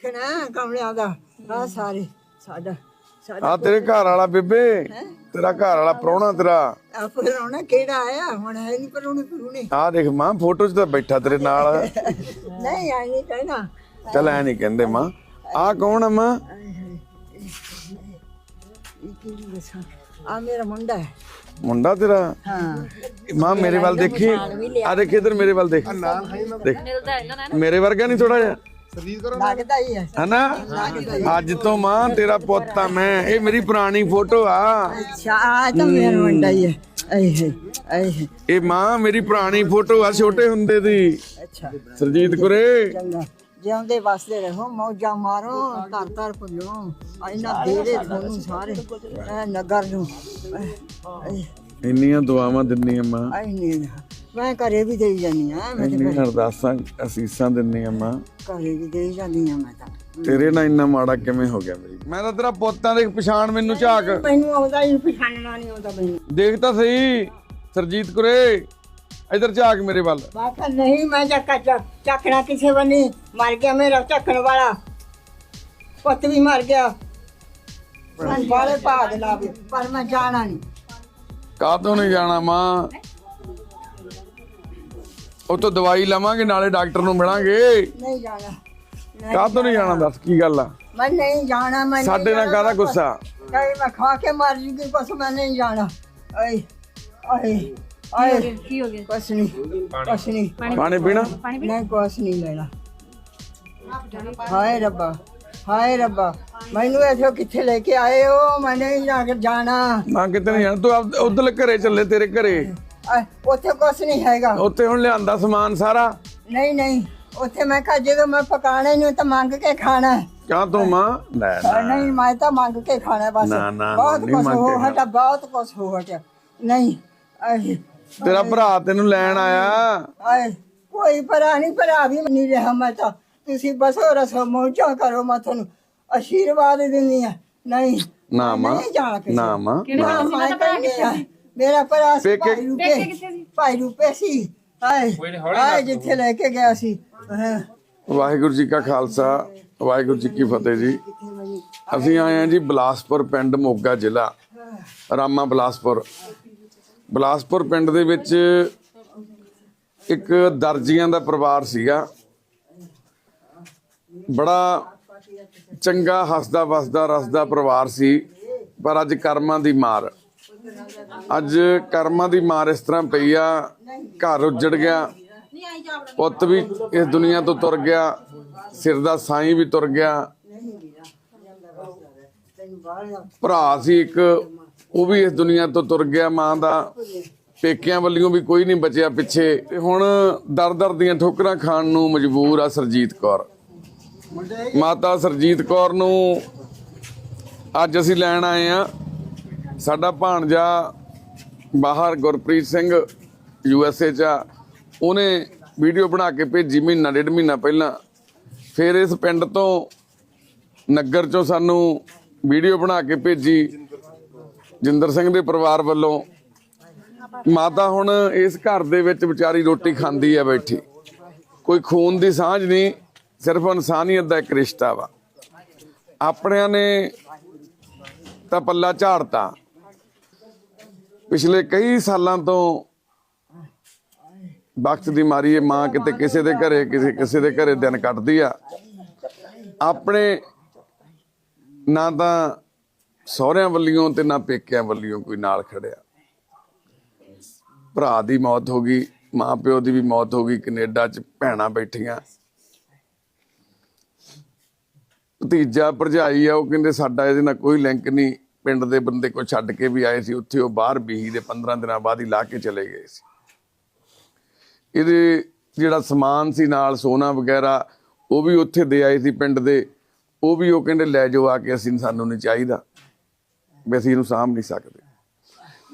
ਕਮਲਿਆਂ ਦਾ? ਆ ਸਾਰੇ ਸਾਡਾ ਸਾਡਾ ਆ ਤੇਰੇ ਘਰ ਵਾਲਾ ਬੇਬੇ ਤੇਰਾ ਘਰ ਵਾਲਾ ਪ੍ਰਾਹੁਣਾ ਤੇਰਾ। ਆ ਪਰੋਣਾ ਕਿਹੜਾ ਆਇਆ? ਹੁਣ ਹੈ ਨਹੀਂ ਪਰੋਣੇ ਪਰੋਣੇ ਆ ਦੇਖ ਮਾਂ ਫੋਟੋ 'ਚ ਤਾਂ ਬੈਠਾ ਤੇਰੇ ਨਾਲ। ਨਹੀਂ ਆਈ ਨਹੀਂ ਕਹਿਣਾ। ਚੱਲ ਐ ਨਹੀਂ ਕਹਿੰਦੇ ਮਾਂ। ਆ ਕੌਣ ਆ ਮਾਂ? ਇਹ ਕੀ ਦੱਸਾਂ? ਆ ਮੇਰਾ ਮੁੰਡਾ ਹੈ। ਮੁੰਡਾ ਤੇਰਾ? ਹਾਂ। ਮਾਂ ਮੇਰੇ ਵੱਲ ਦੇਖੀ। ਆ ਦੇਖ ਇਧਰ ਮੇਰੇ ਵੱਲ ਦੇਖ। ਦੇਖ। ਮੇਰੇ ਵਰਗਾ ਨਹੀਂ ਥੋੜਾ ਜਿਹਾ। ਲੱਗਦਾ ਹੀ ਹੈ। ਹਨਾ? ਅੱਜ ਤੋਂ ਮਾਂ ਤੇਰਾ ਪੁੱਤ ਆ ਮੈਂ ਇਹ ਮੇਰੀ ਪੁਰਾਣੀ ਫੋਟੋ ਆ। ਅੱਛਾ ਆ ਤਾਂ ਮੇਰਾ ਮੁੰਡਾ ਹੀ ਹੈ। ਇਹ ਮਾਂ ਮੇਰੀ ਪੁਰਾਣੀ ਫੋਟੋ ਆ ਛੋਟੇ ਹੁੰਦੇ ਦੀ। ਅੱਛਾ। ਸਰਜੀਤ ਕੁਰੇ। ਜਿਉਂਦੇ ਵਸਦੇ ਰਹੋ ਮੌਜਾਂ ਮਾਰੋ ਘਰ ਘਰ ਭੁੱਲੋ। ਇਹਨਾਂ ਦੇਰੇ ਤੁਹਾਨੂੰ ਸਾਰੇ ਨਗਰ ਨੂੰ। ਇੰਨੀਆਂ ਦੁਆਵਾਂ ਦਿੰਦੀਆਂ ਮਾਂ। ਨਹੀਂ ਮੈਂ ਘਰੇ ਵੀ ਦੇਈ ਜਾਨੀ ਆ ਮੈਂ ਤੇ ਇੰਨੀਆਂ ਅਰਦਾਸਾਂ ਅਸੀਸਾਂ ਦਿੰਦੀਆਂ ਮਾਂ। ਘਰੇ ਵੀ ਦੇਈ ਜਾਨੀ ਆ ਮੈਂ ਤਾਂ। ਤੇਰੇ ਨਾਲ ਇੰਨਾ ਮਾੜਾ ਕਿਵੇਂ ਹੋ ਗਿਆ ਮੇਰੀ ਮੈਂ ਤਾਂ ਤੇਰਾ ਪੁੱਤਾਂ ਦੇ ਪਛਾਣ ਮੈਨੂੰ ਝਾਕ। ਮੈਨੂੰ ਆਉਂਦਾ ਹੀ ਪਛਾਣਨਾ ਨਹੀਂ ਆਉਂਦਾ ਮੈਨੂੰ। ਦੇਖ ਤਾਂ ਸਹੀ ਸਰਜੀਤ ਕੁਰੇ ਇਧਰ ਝਾਕ ਮੇਰੇ ਵੱਲ। ਮੈਂ ਕਿਹਾ ਨਹੀਂ ਮੈਂ ਚੱਕਾ ਚੱਕ ਚੱਕਣਾ ਕਿਸੇ ਬੰਨੀ ਮਰ ਗਿਆ ਮੇਰਾ ਚੱਕਣ ਵਾਲਾ। ਪੁੱਤ ਵੀ ਮਰ ਗਿਆ। ਮੈਂ ਬਾਲੇ ਭਾਗ ਲਾਵੇ ਪਰ ਮੈਂ ਜਾਣਾ ਨਹੀਂ ਕਾਹਤੋਂ ਨਹੀਂ ਜਾਣਾ ਮਾਂ? ਉਹ ਤੋਂ ਦਵਾਈ ਲਵਾਂਗੇ ਨਾਲੇ ਡਾਕਟਰ ਨੂੰ ਮਿਲਾਂਗੇ। ਨਹੀਂ ਜਾਣਾ। ਨਹੀਂ ਕਾਹਤੋਂ ਨਹੀਂ ਜਾਣਾ। ਦੱਸ ਕੀ ਗੱਲ ਆ? ਮੈਂ ਨਹੀਂ ਜਾਣਾ ਮੈਂ ਨਹੀਂ ਸਾਡੇ ਨਾਲ ਜਾਣਾ, ਕਾਹਦਾ। ਗੁੱਸਾ? ਕਹੀ ਮੈਂ ਖਾ ਕੇ ਮਰ ਜੂਗੀ ਬਸ ਮੈਂ ਨਹੀਂ ਜਾਣਾ। ਆਏ ਆਏ ਆਏ। ਕੀ ਹੋ ਗਿਆ? ਕੁਛ ਨਹੀਂ ਕੁਛ ਨਹੀਂ। ਪਾਣੀ ਪੀਣਾ ਨਹੀਂ ਕੁਛ ਨਹੀਂ ਲੈਣਾ। ਹਾਏ ਰੱਬਾ ਹਾਏ ਰੱਬਾ। ਮੈਨੂੰ ਇੱਥੋਂ ਕਿੱਥੇ ਲੈ ਕੇ ਆਏ ਹੋ? ਮੈਂ ਨਹੀਂ ਜਾ ਕੇ ਜਾਣਾ। ਨਾ ਕਿਤੇ ਨਹੀਂ ਜਾਣਾ। ਤੂੰ ਉਧਰ ਘਰੇ ਚੱਲੇ ਤੇਰੇ ਘਰੇ। ਅਹ, ਉੱਥੇ ਕੁਛ ਨਹੀਂ ਹੈਗਾ। ਉੱਥੇ ਹੁਣ ਲਿਆਂਦਾ ਸਮਾਨ ਸਾਰਾ? ਨਹੀਂ ਨਹੀਂ। ਉੱਥੇ ਮੈਂ ਕਿਹਾ ਜਦੋਂ ਮੈਂ ਪਕਾਣਾ ਹੀ ਨਹੀਂ ਤਾਂ ਮੰਗ ਕੇ ਖਾਣਾ ਹੈ। ਕਾਹ ਤੋਂ ਮਾਂ? ਲੈ ਨਹੀਂ ਮੈਂ ਤਾਂ ਮੰਗ ਕੇ ਖਾਣਾ ਬਸ। ਨਾ, ਨਾ, ਬਹੁਤ ਨਹੀਂ ਕੁਛ ਮੰਗ ਹੋ ਹਟਾ ਬਹੁਤ ਕੁਛ ਹੋ ਹਟਿਆ ਨਹੀਂ ਆਏ ਤੇਰਾ ਭਰਾ ਤੈਨੂੰ ਲੈਣ ਆਇਆ। ਆਏ ਕੋਈ ਭਰਾ ਨਹੀਂ ਭਰਾ ਵੀ ਨਹੀਂ ਰਿਹਾ ਮੈਂ ਤਾਂ। ਤੁਸੀਂ ਬਸੋ ਰਸੋ ਮੌਜਾ ਕਰੋ ਮੈਂ ਤੁਹਾਨੂੰ ਆਸ਼ੀਰਵਾਦ ਦਿੰਦੀ ਆ ਨਹੀਂ ਨਾ ਮਾਂ ਨਹੀਂ ਜਾਣਾ ਕਿਸੇ ਨਾ ਮਾਂ ਨਾ ਮੈਂ ਤਾਂ ਗਿਆ ਮੇਰਾ ਭਰਾ ਸੀ ਪੇਕੇ- ਭਾਈ ਰੂਪੇ ਭਾਈ ਰੂਪੇ ਸੀ। ਆਏ ਜਿੱਥੇ ਲੈ ਕੇ ਗਿਆ ਸੀ। ਹਾਂ। ਵਾਹਿਗੁਰੂ ਜੀ ਕਾ ਖਾਲਸਾ ਵਾਹਿਗੁਰੂ ਜੀ ਕੀ ਫਤਿਹ ਜੀ। ਅਸੀਂ ਆਏ ਹਾਂ ਜੀ ਬਲਾਸਪੁਰ ਪਿੰਡ ਮੋਗਾ ਜ਼ਿਲ੍ਹਾ ਰਾਮਾ ਬਲਾਸਪੁਰ। ਬਲਾਸਪੁਰ ਪਿੰਡ ਦੇ ਵਿੱਚ ਇੱਕ ਦਰਜੀਆਂ ਦਾ ਪਰਿਵਾਰ ਸੀਗਾ। ਬੜਾ ਚੰਗਾ ਹੱਸਦਾ ਵਸਦਾ ਰਸਦਾ ਪਰਿਵਾਰ ਸੀ ਪਰ ਅੱਜ ਕਰਮਾਂ ਦੀ ਮਾਰ। ਅੱਜ ਕਰਮਾਂ ਦੀ ਮਾਰ ਇਸ ਤਰ੍ਹਾਂ ਪਈ ਆ, ਘਰ ਉੱਜੜ ਗਿਆ। ਪੁੱਤ ਵੀ ਇਸ ਦੁਨੀਆ ਤੋਂ ਤੁਰ ਗਿਆ, ਸਿਰ ਦਾ ਸਾਈਂ ਵੀ ਤੁਰ ਗਿਆ। ਭਰਾ ਸੀ ਇੱਕ, ਉਹ ਵੀ ਇਸ ਦੁਨੀਆ ਤੋਂ ਤੁਰ ਗਿਆ ਮਾਂ ਦਾ। ਪੇਕਿਆਂ ਵੱਲੋਂ ਵੀ ਕੋਈ ਨਹੀਂ ਬਚਿਆ ਪਿੱਛੇ। ਤੇ ਹੁਣ ਦਰ ਦਰ ਦੀਆਂ ਠੋਕਰਾਂ ਖਾਣ ਨੂੰ ਮਜਬੂਰ ਆ ਸਰਜੀਤ ਕੌਰ। ਮਾਤਾ ਸਰਜੀਤ ਕੌਰ ਨੂੰ ਅੱਜ ਅਸੀਂ ਲੈਣ ਆਏ ਆ। ਸਾਡਾ ਭਾਣਜਾ ਬਾਹਰ Gurpreet Singh U S A ਚ ਆ। ਉਹਨੇ ਵੀਡੀਓ ਬਣਾ ਕੇ ਭੇਜੀ ਮਹੀਨਾ, ਡੇਢ ਮਹੀਨਾ ਪਹਿਲਾਂ। ਫਿਰ ਇਸ ਪਿੰਡ ਤੋਂ ਨਗਰ ਚੋਂ ਸਾਨੂੰ ਵੀਡੀਓ ਬਣਾ ਕੇ ਭੇਜੀ ਜਿੰਦਰ ਸਿੰਘ ਦੇ ਪਰਿਵਾਰ ਵੱਲੋਂ। ਮਾਤਾ ਹੁਣ ਇਸ ਘਰ ਦੇ ਵਿੱਚ ਵਿਚਾਰੀ ਰੋਟੀ ਖਾਂਦੀ ਆ ਬੈਠੀ। ਕੋਈ ਖੂਨ ਦੀ ਸਾਂਝ ਨਹੀਂ, ਸਿਰਫ ਇਨਸਾਨੀਅਤ ਦਾ ਇੱਕ ਰਿਸ਼ਤਾ ਵਾ। ਆਪਣਿਆਂ ਨੇ ਤਾਂ ਪੱਲਾ ਝਾੜਤਾ। ਪਿਛਲੇ ਕਈ ਸਾਲਾਂ ਤੋਂ ਵਕਤ ਦੀ ਮਾਰੀ ਇਹ ਮਾਂ ਕਿਤੇ ਕਿਸੇ ਦੇ ਘਰੇ, ਕਿਸੇ ਕਿਸੇ ਦੇ ਘਰੇ ਦਿਨ ਕੱਟਦੀ ਆ। ਆਪਣੇ ਨਾ ਤਾਂ ਸਹੁਰਿਆਂ ਵੱਲੋਂ ਤੇ ਨਾ ਪੇਕਿਆਂ ਵੱਲੋਂ ਕੋਈ ਨਾਲ ਖੜਿਆ। ਭਰਾ ਦੀ ਮੌਤ ਹੋ ਗਈ ਮਾਂ ਪਿਓ ਦੀ ਵੀ ਮੌਤ ਹੋ ਗਈ, ਕੈਨੇਡਾ 'ਚ ਭੈਣਾਂ ਬੈਠੀਆਂ। ਭਤੀਜਾ ਭਰਜਾਈ ਆ, ਉਹ ਕਹਿੰਦੇ ਸਾਡਾ ਇਹਦੇ ਨਾਲ ਕੋਈ ਲਿੰਕ ਨਹੀਂ। ਪਿੰਡ ਦੇ ਬੰਦੇ ਕੋ ਛੱਡ ਕੇ ਵੀ ਆਏ ਸੀ, ਉੱਥੇ ਉਹ ਬਾਹਰ ਬੀਹੀ ਦੇ 15 ਦਿਨਾਂ ਬਾਅਦ ਹੀ ਲਾ ਕੇ ਚਲੇ ਗਏ ਸੀ। ਇਹਦੇ ਜਿਹੜਾ ਸਮਾਨ ਸੀ ਨਾਲ ਸੋਨਾ ਵਗੈਰਾ, ਉਹ ਵੀ ਉੱਥੇ ਦੇ ਆਏ ਸੀ ਪਿੰਡ ਦੇ। ਉਹ ਵੀ ਉਹ ਕਹਿੰਦੇ, ਲੈ ਜਾਓ, ਆ ਕੇ ਅਸੀਂ ਸਾਨੂੰ ਨਹੀਂ ਚਾਹੀਦਾ। ਵੀ ਅਸੀਂ ਇਹਨੂੰ ਸਾਂਭ ਨਹੀਂ ਸਕਦੇ।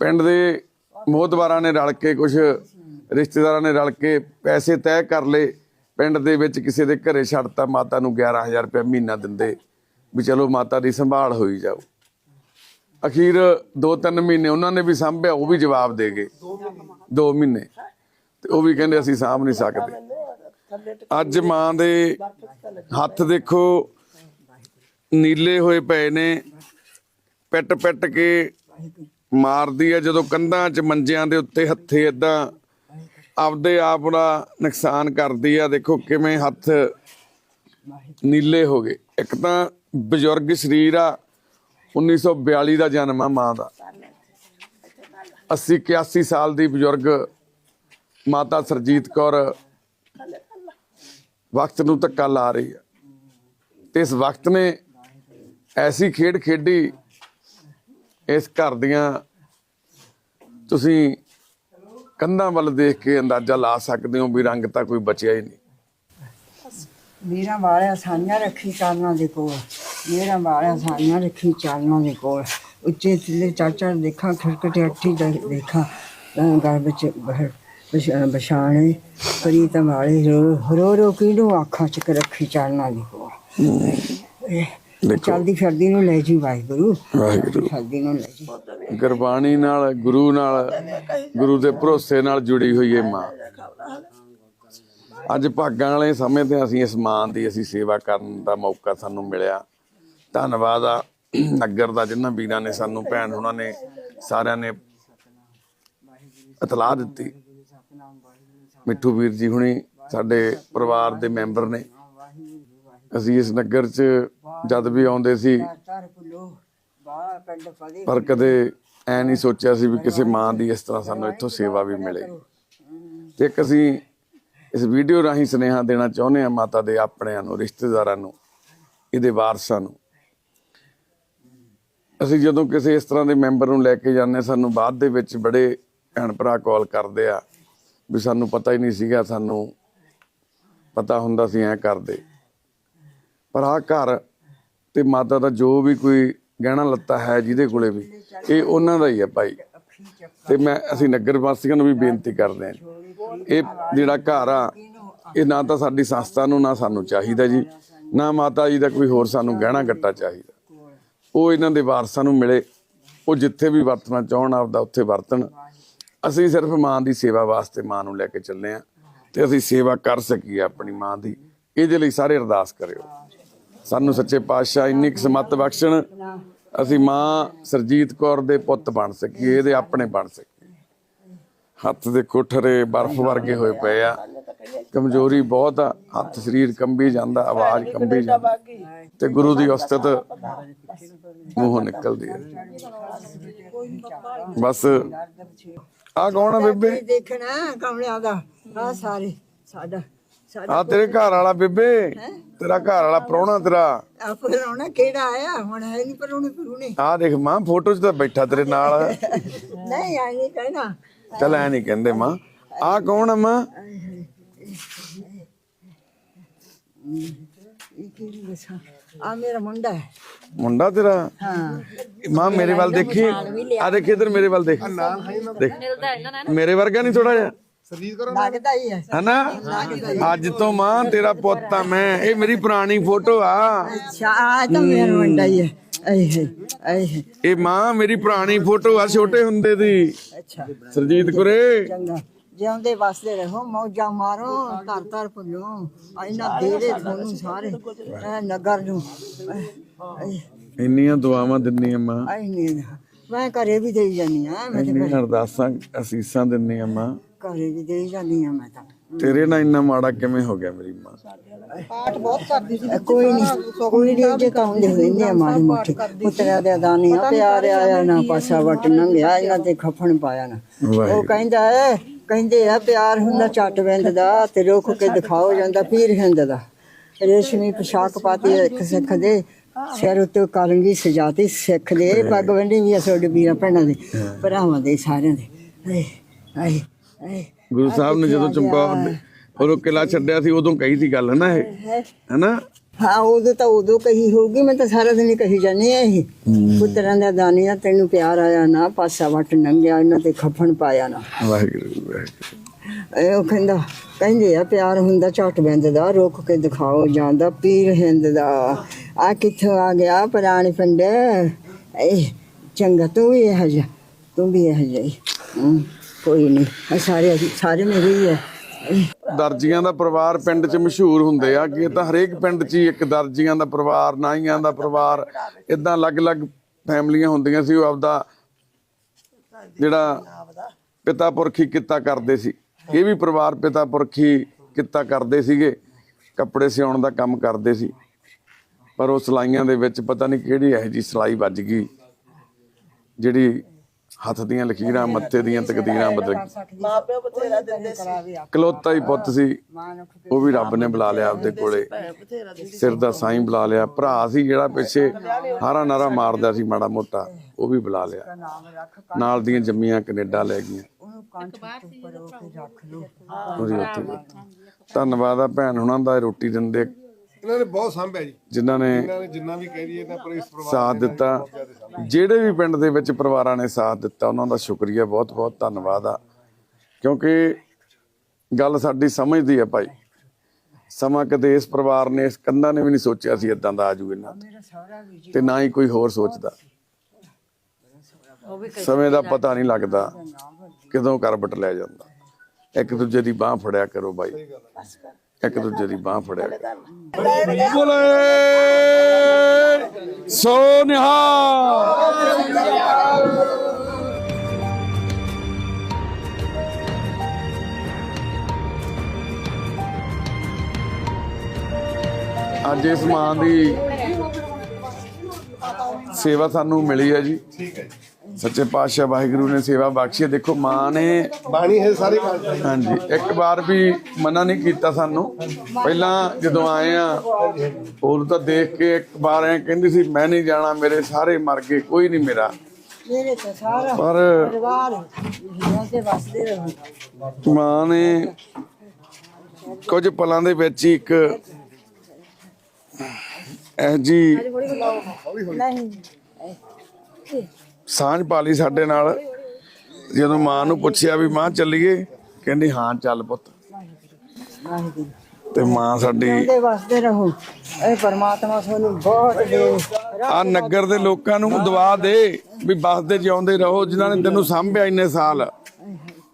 ਪਿੰਡ ਦੇ ਮੋਹਤਵਾਰਾਂ ਨੇ ਰਲ ਕੇ ਕੁਝ ਰਿਸ਼ਤੇਦਾਰਾਂ ਨੇ ਰਲ ਕੇ ਪੈਸੇ ਤੈਅ ਕਰ ਲਏ। ਪਿੰਡ ਦੇ ਵਿੱਚ ਕਿਸੇ ਦੇ ਘਰੇ ਛੱਡਤਾ, ਮਾਤਾ ਨੂੰ 11000 ਰੁਪਏ ਮਹੀਨਾ ਦਿੰਦੇ। ਵੀ ਚਲੋ, ਮਾਤਾ ਦੀ ਸੰਭਾਲ ਹੋਈ ਜਾਓ ਅਖੀਰ 2-3 ਮਹੀਨੇ ਉਹਨਾਂ ਨੇ ਵੀ ਸੰਭਿਆ, ਉਹ ਵੀ ਜਵਾਬ ਦੇ ਗਏ। 2 ਮਹੀਨੇ। ਤੇ ਉਹ ਵੀ ਕਹਿੰਦੇ ਅਸੀਂ ਸਾਂਭ ਨਹੀਂ ਸਕਦੇ। ਅੱਜ ਮਾਂ ਦੇ ਹੱਥ ਦੇਖੋ, ਨੀਲੇ ਹੋਏ ਪਏ ਨੇ ਪਿੱਟ ਪਿੱਟ ਕੇ ਮਾਰਦੀ ਆ, ਜਦੋਂ ਕੰਧਾਂ 'ਚ ਮੰਜਿਆਂ ਦੇ ਉੱਤੇ ਹੱਥੇ ਇਦਾਂ ਆਪਦੇ ਆਪ ਦਾ ਨੁਕਸਾਨ ਕਰਦੀ ਆ। ਦੇਖੋ ਕਿਵੇਂ ਹੱਥ ਨੀਲੇ ਹੋ ਗਏ। ਇੱਕ ਤਾਂ ਬਜ਼ੁਰਗ ਸਰੀਰ ਆ 1942 ਦਾ ਜਨਮ ਆ ਮਾਂ ਦਾ। 80 81 ਸਾਲ ਦੀ ਬਜ਼ੁਰਗ ਮਾਤਾ ਸਰਜੀਤ ਕੌਰ ਵਕਤ ਨੂੰ ਧੱਕਾ ਲਾ ਰਹੀ ਆ ਤੇ ਇਸ ਵਕਤ ਨੇ ਐਸੀ ਖੇਡ ਖੇਡੀ ਇਸ ਘਰ ਦੀਆਂ। ਤੁਸੀਂ ਕੰਧਾਂ ਵੱਲ ਦੇਖ ਕੇ ਅੰਦਾਜ਼ਾ ਲਾ ਸਕਦੇ ਹੋ ਵੀ ਰੰਗ ਤਾਂ ਕੋਈ ਬਚਿਆ ਹੀ ਨਹੀਂ। ਮੇਰਾ ਵਾਲਿਆ ਸਾਈਆਂ ਰੱਖੀ ਚਾਲਣਾ ਦੇ ਕੋਲ। ਮੇਰਾ ਵਾਲਿਆ ਸਾਈਆਂ ਰੱਖੀ ਚਾਲਣਾ ਦੇ ਕੋਲ। ਉੱਚੇ ਥੱਲੇ ਚਾਚਾ ਦੇਖਾਂ ਖੜਕਟੇ ਅੱਠੀ ਦੇਖਾਂ। ਘਰ ਵਿੱਚ ਬਹਿ ਬਸ਼- ਬਸ਼ਾਣੇ ਕਰੀ ਤਾਂ ਵਾਲੇ ਰੋ ਰੋ ਕਿਹਨੂੰ ਅੱਖਾਂ ਚ ਰੱਖੀ ਚਾਲਣਾ ਦੇ ਦੇਖੋ। ਚਲਦੀ ਫਿਰਦੀ ਨੂੰ ਲੈ ਜੀ ਵਾਹਿਗੁਰੂ। ਵਾਹਿਗੁਰੂ। ਫਿਰਦੀ ਨੂੰ ਲੈ ਜੀ। ਗੁਰਬਾਣੀ ਨਾਲ ਗੁਰੂ ਨਾਲ ਗੁਰੂ ਦੇ ਭਰੋਸੇ ਨਾਲ ਜੁੜੀ ਹੋਈ ਹੈ ਮਾਂ। ਅੱਜ ਭਾਗਾਂ ਵਾਲੇ ਸਮੇਂ ਤੇ ਅਸੀਂ ਇਸ ਮਾਂ ਦੀ ਅਸੀਂ ਸੇਵਾ ਕਰਨ ਦਾ ਮੌਕਾ ਸਾਨੂੰ ਮਿਲਿਆ। ਧੰਨਵਾਦ ਆ ਨਗਰ ਦਾ, ਜਿਨ੍ਹਾਂ ਵੀਰਾਂ ਨੇ ਸਾਨੂੰ ਭੈਣ ਉਹਨਾਂ ਨੇ ਸਾਰਿਆਂ ਨੇ ਇਤਲਾਹ ਦਿੱਤੀ। ਮਿੱਠੂ ਵੀਰ ਜੀ ਹੁਣੀ ਸਾਡੇ ਪਰਿਵਾਰ ਦੇ ਮੈਂਬਰ ਨੇ। ਅਸੀਂ ਇਸ ਨਗਰ 'ਚ ਜਦ ਵੀ ਆਉਂਦੇ ਸੀ, ਪਰ ਕਦੇ ਐ ਨਹੀਂ ਸੋਚਿਆ ਸੀ ਵੀ ਕਿਸੇ ਮਾਂ ਦੀ ਇਸ ਤਰ੍ਹਾਂ ਸਾਨੂੰ ਇੱਥੋਂ ਸੇਵਾ ਵੀ ਮਿਲੇ। ਤੇ ਇੱਕ ਅਸੀਂ ਇਸ ਵੀਡੀਓ ਰਾਹੀਂ ਸੁਨੇਹਾ ਦੇਣਾ ਚਾਹੁੰਦੇ ਆ ਮਾਤਾ ਦੇ ਆਪਣਿਆਂ ਨੂੰ, ਰਿਸ਼ਤੇਦਾਰਾਂ ਨੂੰ, ਇਹਦੇ ਵਾਰਸਾਂ ਨੂੰ। ਅਸੀਂ ਜਦੋਂ ਕਿਸੇ ਇਸ ਤਰ੍ਹਾਂ ਦੇ ਮੈਂਬਰ ਨੂੰ ਲੈ ਕੇ ਜਾਂਦੇ ਹਾਂ, ਸਾਨੂੰ ਬਾਅਦ ਦੇ ਵਿੱਚ ਬੜੇ ਭੈਣ ਭਰਾ ਕਾਲ ਕਰਦੇ ਆ ਵੀ ਸਾਨੂੰ ਪਤਾ ਹੀ ਨਹੀਂ ਸੀਗਾ ਸਾਨੂੰ ਪਤਾ ਹੁੰਦਾ ਸੀ ਐ ਕਰਦੇ। ਪਰ ਆਹ ਘਰ ਤੇ ਮਾਤਾ ਦਾ ਜੋ ਵੀ ਕੋਈ ਗਹਿਣਾ ਲੱਤਾ ਹੈ ਜਿਹਦੇ ਕੋਲੇ ਵੀ ਇਹ ਉਹਨਾਂ ਦਾ ਹੀ ਹੈ ਭਾਈ। ਤੇ ਮੈਂ ਅਸੀਂ ਨਗਰ ਵਾਸੀਆਂ ਨੂੰ ਵੀ ਬੇਨਤੀ ਕਰਦੇ ਹਾਂ ਇਹ ਜਿਹੜਾ ਘਰ ਆ ਇਹ ਨਾ ਤਾਂ ਸਾਡੀ ਸੰਸਥਾ ਨੂੰ ਨਾ ਸਾਨੂੰ ਚਾਹੀਦਾ ਜੀ ਨਾ ਮਾਤਾ ਜੀ ਦਾ ਕੋਈ ਹੋਰ ਸਾਨੂੰ ਗਹਿਣਾ ਗੱਟਾ ਚਾਹੀਦਾ। ਉਹ ਇਹਨਾਂ ਦੇ ਵਾਰਸਾਂ ਨੂੰ ਮਿਲੇ। ਉਹ ਜਿੱਥੇ ਵੀ ਵਰਤਣਾ ਚਾਹਣ, ਆਪਦਾ ਉੱਥੇ ਵਰਤਣ। ਅਸੀਂ ਸਿਰਫ ਮਾਂ ਦੀ ਸੇਵਾ ਵਾਸਤੇ ਮਾਂ ਨੂੰ ਲੈ ਕੇ ਚੱਲੇ ਆ ਤੇ ਅਸੀਂ ਸੇਵਾ ਕਰ ਸਕੀਏ ਆਪਣੀ ਮਾਂ ਦੀ। ਇਹਦੇ ਲਈ ਸਾਰੇ ਅਰਦਾਸ ਕਰਿਓ। ਸਾਨੂੰ ਸੱਚੇ ਪਾਤਸ਼ਾਹ ਇੰਨੀ ਕੁ ਸਮੱਤ ਬਖਸ਼ਣ। ਅਸੀਂ ਮਾਂ ਸਰਜੀਤ ਕੌਰ ਦੇ ਪੁੱਤ ਬਣ ਸਕੀਏ, ਇਹਦੇ ਆਪਣੇ ਬਣ ਸਕੀਏ। ਹੱਥ ਦੇ ਕੋਠਰੇ ਬਰਫ਼ ਵਰਗੇ ਹੋਏ ਪਏ ਆ। ਕਮਜ਼ੋਰੀ ਬਹੁਤ ਆ ਹੱਥ ਸਰੀਰ ਕੰਬੀ ਜਾਂਦਾ ਆਵਾਜ਼ ਕੰਬੀ ਜਾਂਦੀ। ਤੇ ਗੁਰੂ ਦੀ ਉਸਤਤ ਮੂੰਹੋਂ ਨਿਕਲਦੀ ਹੈ ਬਸ। ਆ ਕੌਣ ਆ ਬੇਬੇ? ਦੇਖਣਾ ਕਮਲਿਆਂ ਦਾ। ਆ ਸਾਰੇ ਸਾਡਾ ਸਾਡਾ ਆ ਤੇਰੇ ਘਰ ਵਾਲਾ ਬੇਬੇ? ਤੇਰਾ ਘਰ ਵਾਲਾ ਪ੍ਰਾਹੁਣਾ ਤੇਰਾ? ਆ ਪਰੋਣਾ ਕਿਹੜਾ ਆਇਆ? ਹੁਣ ਹੈ ਨਹੀਂ ਪਰੋਣੇ ਪਰੋਣੇ। ਆ ਦੇਖ ਮਾਂ ਫੋਟੋ 'ਚ ਤਾਂ ਬੈਠਾ ਤੇਰੇ ਨਾਲ। ਨਹੀਂ ਆਈ ਨਹੀਂ ਕਹਿਣਾ। ਚੱਲ ਐ ਨਹੀਂ ਕਹਿੰਦੇ ਮਾਂ। ਆ ਕੌਣ ਆ ਮਾਂ? ਆ ਮੇਰਾ ਮੁੰਡਾ ਹੈ। ਮੁੰਡਾ ਤੇਰਾ? ਹਾਂ। ਮਾਂ ਮੇਰੇ ਵੱਲ ਦੇਖੀ। ਆ ਦੇਖ ਇਧਰ ਮੇਰੇ ਵੱਲ ਦੇਖ। ਦੇਖ। ਮੇਰੇ ਵਰਗਾ ਨਹੀਂ ਥੋੜਾ ਜਿਹਾ। ਲੱਗਦਾ ਹੀ ਹੈ। ਹਨਾ? ਅੱਜ ਤੋਂ ਮਾਂ ਤੇਰਾ ਪੁੱਤ ਆ ਮੈਂ। ਇਹ ਮੇਰੀ ਪੁਰਾਣੀ ਫੋਟੋ ਆ। ਅੱਛਾ ਆ ਤਾਂ ਮੇਰਾ ਮੁੰਡਾ ਹੀ ਹੈ। ਆਏ ਹੈ ਆਏ ਹੈ ਇਹ ਮਾਂ ਮੇਰੀ ਪੁਰਾਣੀ ਫੋਟੋ ਆ ਛੋਟੇ ਹੁੰਦੇ ਦੀ। ਅੱਛਾ। ਸਰਜੀਤ ਕੁਰੇ। ਚੰਗਾ। ਜਿਉਂਦੇ ਵਸਦੇ ਰਹੋ ਮੌਜਾਂ ਮਾਰੋ ਧਰ ਧਰ ਭੁੱਲੋ ਇਹਨਾਂ ਦੇਰੇ ਤੁਹਾਨੂੰ ਸਾਰੇ ਐ ਨਗਰ ਨੂੰ ਇੰਨੀਆਂ ਦੁਆਵਾਂ ਦਿੰਨੀਆਂ ਮਾਂ। ਆਈ ਨਹੀਂ ਮੈਂ ਘਰੇ ਵੀ ਦੇਈ ਜਾਨੀ ਆ ਮੈਂ ਤੇ ਇੰਨੀਆਂ ਅਰਦਾਸਾਂ ਅਸੀਸਾਂ ਦਿੰਨੀਆਂ ਮਾਂ। ਘਰੇ ਵੀ ਦੇਈ ਜਾਨੀ ਆ ਮੈਂ ਤਾਂ। ਤੇਰੇ ਨਾਲ ਇੰਨਾ ਮਾੜਾ ਕਿਵੇਂ ਹੋ ਗਿਆ ਮੇਰੀ ਮਾਂ? ਪਾਠ ਬਹੁਤ ਕਰਦੀ ਸੀ ਕੋਈ ਨਹੀਂ ਕੋਈ ਨਹੀਂ ਜੇ ਕੰਮ ਦੇ ਹੁੰਦੇ ਆ ਮਾੜੀ ਮੋਟੀ। ਪੁੱਤਰਿਆਂ ਦੇ ਦਾਨੀ ਆ ਪਿਆਰ ਆਇਆ ਨਾ ਪਾਸਾ ਵਟ ਨੰਗਿਆ ਇਹਨਾਂ ਤੇ ਖਫਣ ਪਾਇਆ ਨਾ। ਉਹ ਕਹਿੰਦਾ ਹੈ ਕਹਿੰਦੇ ਆ ਪਿਆਰ ਹੁੰਦਾ ਚੱਟ ਵੰਦ ਦਾ ਤੇ ਰੁੱਖ ਕੇ ਦਿਖਾਓ ਜਾਂਦਾ ਪੀਰ ਹਿੰਦ ਦਾ। ਰੇਸ਼ਮੀ ਪੋਸ਼ਾਕ ਪਾਤੀ ਇੱਕ ਸਿੱਖ ਦੇ ਸਿਰ ਉੱਤੇ ਕਲੰਗੀ ਸਜਾਤੀ ਸਿੱਖ ਦੇ। ਪੱਗ ਵੰਡੀ ਵੀ ਤੁਹਾਡੇ ਵੀਰਾਂ ਭੈਣਾਂ ਦੇ ਭਰਾਵਾਂ ਦੇ ਸਾਰਿਆਂ ਦੇ। ਆਏ ਆਏ ਆਏ। ਗੁਰੂ ਸਾਹਿਬ ਨੇ ਜਦੋਂ ਚਮਕੌਰ ਉਦੋਂ ਕਿਲਾ ਛੱਡਿਆ ਸੀ ਉਦੋਂ ਕਹੀ ਸੀ ਗੱਲ ਨਾ ਇਹ? ਹੈਨਾ ਹਾਂ ਉਦੋਂ ਤਾਂ ਉਦੋਂ ਕਹੀ ਹੋਊਗੀ ਮੈਂ ਤਾਂ ਸਾਰਾ ਦਿਨ ਹੀ ਕਹੀ ਜਾਂਦੀ ਆ ਇਹ। ਪੁੱਤਰਾਂ ਦਾ ਦਾਨੀ ਆ ਤੈਨੂੰ ਪਿਆਰ ਆਇਆ ਨਾ ਪਾਸਾ ਵਟ ਨੰਗਿਆ ਇਹਨਾਂ ਤੇ ਖਫਣ ਪਾਇਆ ਨਾ। ਵਾਹਿਗੁਰੂ ਵਾਹਿਗੁਰੂ। ਇਹ ਉਹ ਕਹਿੰਦਾ ਕਹਿੰਦੇ ਆ ਪਿਆਰ ਹੁੰਦਾ ਝਟ ਬੰਦ ਦਾ ਰੁੱਖ ਕੇ ਦਿਖਾਓ ਜਾਂਦਾ ਪੀਰ ਹਿੰਦ ਦਾ। ਆ ਕਿੱਥੋਂ ਆ ਗਿਆ ਪੁਰਾਣੇ ਪਿੰਡ? ਇਹ ਚੰਗਾ ਤੂੰ ਵੀ ਇਹ ਜਾ ਤੂੰ ਵੀ ਇਹ ਜਾਈ ਕੋਈ ਨਹੀਂ ਸਾਰੇ ਸਾਰੇ ਮੇਰੇ ਹੀ ਹੈ ਦਰਜੀਆਂ ਦਾ ਪਰਿਵਾਰ ਪਿੰਡ 'ਚ ਮਸ਼ਹੂਰ ਹੁੰਦੇ ਆ ਕਿ ਇਹ ਤਾਂ ਹਰੇਕ ਪਿੰਡ 'ਚ ਹੀ ਇੱਕ ਦਰਜੀਆਂ ਦਾ ਪਰਿਵਾਰ, ਨਾਈਆਂ ਦਾ ਪਰਿਵਾਰ ਇਦਾਂ ਅਲੱਗ-ਅਲੱਗ ਫੈਮਲੀਆਂ ਹੁੰਦੀਆਂ ਸੀ, ਉਹ ਆਪਦਾ ਜਿਹੜਾ ਪਿਤਾ ਪੁਰਖੀ ਕਿੱਤਾ ਕਰਦੇ ਸੀ। ਇਹ ਵੀ ਪਰਿਵਾਰ ਪਿਤਾ ਪੁਰਖੀ ਕਿੱਤਾ ਕਰਦੇ ਸੀਗੇ, ਕੱਪੜੇ ਸਿਉਣ ਦਾ ਕੰਮ ਕਰਦੇ ਸੀ। ਪਰ ਉਹ ਸਲਾਈਆਂ ਦੇ ਵਿੱਚ ਪਤਾ ਨਹੀਂ ਕਿਹੜੀ ਇਹੋ ਜੀ ਸਲਾਈ ਵੱਜ ਗਈ, ਜਿਹੜੀ ਹੱਥ ਦੀਆਂ ਲਕੀਰਾਂ ਮੱਥੇ ਦੀਆਂ ਤਕਦੀਰਾਂ ਬਦਲ ਗਈ ਮਾਂ ਪਿਓ ਬਥੇਰਾ ਦਿੰਦੇ ਸੀ। ਇਕਲੌਤਾ ਹੀ ਪੁੱਤ ਸੀ। ਉਹ ਵੀ ਰੱਬ ਨੇ ਬੁਲਾ ਲਿਆ ਆਪਦੇ ਕੋਲੇ। ਸਿਰ ਦਾ ਸਾਈਂ ਬੁਲਾ ਲਿਆ। ਭਰਾ ਸੀ ਜਿਹੜਾ ਪਿੱਛੇ ਹਾਰਾ ਨਾਰਾ ਮਾਰਦਾ ਸੀ ਮਾੜਾ ਮੋਟਾ। ਉਹ ਵੀ ਬੁਲਾ ਲਿਆ। ਨਾਲ ਦੀਆਂ ਜੰਮੀਆਂ ਕੈਨੇਡਾ ਲੈ ਗਈਆਂ। ਉਹਦੀ ਉੱਥੇ ਧੰਨਵਾਦ ਆ ਭੈਣ ਹੁਣਾਂ ਦਾ ਰੋਟੀ ਦਿੰਦੇ ਇਹਨਾਂ ਨੇ ਬਹੁਤ ਸੰਭਿਆ ਜੀ। ਜਿਨ੍ਹਾਂ ਨੇ ਇਹਨਾਂ ਨੇ ਜਿੰਨਾ ਵੀ ਕਹਿ ਦਈਏ ਤਾਂ ਪਰ ਇਸ ਪਰਿਵਾਰ ਸਾਥ ਦਿੱਤਾ। ਜਿਹੜੇ ਵੀ ਪਿੰਡ ਦੇ ਵਿੱਚ ਪਰਿਵਾਰਾਂ ਨੇ ਸਾਥ ਦਿੱਤਾ ਉਹਨਾਂ ਦਾ ਸ਼ੁਕਰੀਆ ਬਹੁਤ ਬਹੁਤ ਧੰਨਵਾਦ ਆ। ਕਿਉਂਕਿ ਗੱਲ ਸਾਡੀ ਸਮਝਦੀ ਆ ਭਾਈ। ਸਮਾਂ ਕਦੇ ਇਸ ਪਰਿਵਾਰ ਨੇ ਇਸ ਕੰਧਾਂ ਨੇ ਵੀ ਨਹੀਂ ਸੋਚਿਆ ਸੀ ਇਦਾਂ ਦਾ ਆਜੂ ਇਹਨਾਂ ਤੇ ਨਾ ਹੀ ਕੋਈ ਹੋਰ ਸੋਚਦਾ। ਸਮੇਂ ਦਾ ਪਤਾ ਨਹੀਂ ਲੱਗਦਾ ਕਦੋਂ ਕਰਬਟ ਲੈ ਜਾਂਦਾ। ਇੱਕ ਦੂਜੇ ਦੀ ਬਾਹ ਫੜਿਆ ਕਰੋ ਬਾਈ ਇੱਕ ਦੂਜੇ ਦੀ ਬਾਹ ਫੜਿਆ ਬੋਲੇ। ਸੋ ਨਿਹਾਲ। ਅੱਜ ਇਸ ਮਾਂ ਦੀ ਸੇਵਾ ਸਾਨੂੰ ਮਿਲੀ ਹੈ ਜੀ। ਠੀਕ ਹੈ ਸੱਚੇ ਪਾਤਸ਼ਾਹ ਵਾਹਿਗੁਰੂ ਨੇ ਸੇਵਾ ਬਖਸ਼ੀ ਦੇਖੋ ਮਾਂ ਨੇ ਬਾਣੀ ਹੈ ਸਾਰੀ ਬਾਣੀ ਹਾਂਜੀ ਇੱਕ ਵਾਰ ਵੀ ਮਨਾ ਨਹੀਂ ਕੀਤਾ ਸਾਨੂੰ। ਪਹਿਲਾਂ ਜਦੋਂ ਆਏ ਆ ਉਦੋਂ ਤਾਂ ਦੇਖ ਕੇ ਇੱਕ ਵਾਰ ਐ ਕਹਿੰਦੀ ਸੀ ਮੈਂ ਨਹੀਂ ਜਾਣਾ ਮੇਰੇ ਸਾਰੇ ਮਰ ਗਏ ਕੋਈ ਨਹੀਂ ਮੇਰਾ। ਮੇਰੇ ਤੇ ਸਾਰਾ ਪਰ ਪਰਿਵਾਰ ਜਿਉਂਦੇ ਵਸਦੇ ਰਹੋ ਮਾਂ ਨੇ ਕੁਝ ਪਲਾਂ ਦੇ ਵਿੱਚ ਹੀ ਇੱਕ ਇਹ ਜੀ ਨਹੀਂ। ਸਾਂਝ ਪਾ ਲਈ ਸਾਡੇ ਨਾਲ। ਜਦੋਂ ਮਾਂ ਨੂੰ ਪੁੱਛਿਆ ਵੀ ਮਾਂ ਚੱਲੀਏ ਕਹਿੰਦੀ ਹਾਂ ਚੱਲ ਪੁੱਤ। ਤੇ ਮਾਂ ਸਾਡੀ ਜਿਉਂਦੇ ਵਸਦੇ ਰਹੋ। ਇਹ ਪਰਮਾਤਮਾ ਤੁਹਾਨੂੰ ਬਹੁਤ ਦੇ। ਆ ਨਗਰ ਦੇ ਲੋਕਾਂ ਨੂੰ ਦੁਆ ਦੇ ਵੀ ਬਸਦੇ ਜਿਉਂਦੇ ਰਹੋ ਜਿਨ੍ਹਾਂ ਨੇ ਤੈਨੂੰ ਸਾਂਭਿਆ ਇੰਨੇ ਸਾਲ।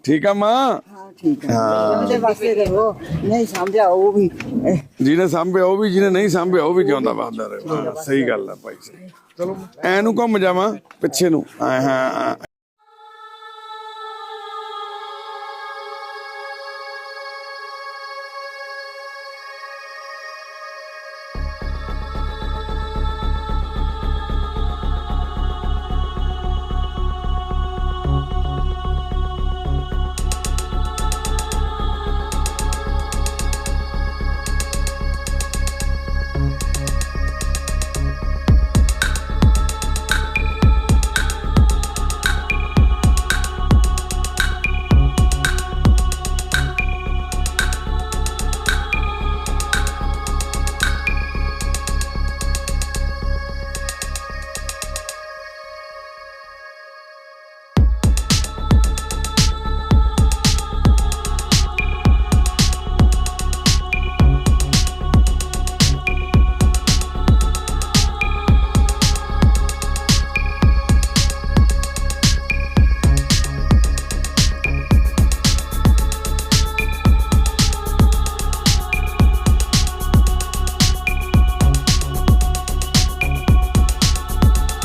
ਠੀਕ ਆ ਮਾਂ? ਠੀਕ ਹੈ ਜਿਉਂਦੇ ਵਸਦੇ ਰਹੋ ਨਹੀਂ ਸਮਝਿਆ ਉਹ ਵੀ। ਇਹ ਜਿਹਨੇ ਸਾਂਭਿਆ ਉਹ ਵੀ ਜਿਹਨੇ ਨਹੀਂ ਸਾਂਭਿਆ ਉਹ ਵੀ ਜਿਉਂਦਾ ਵਸਦਾ ਰਹੇ। ਸਹੀ ਗੱਲ ਆ ਭਾਈ ਸਹੀ। ਚਲੋ। ਐ ਨੂੰ ਘੁੰਮ ਜਾਵਾਂ ਪਿੱਛੇ ਨੂੰ। ਹਾਂ।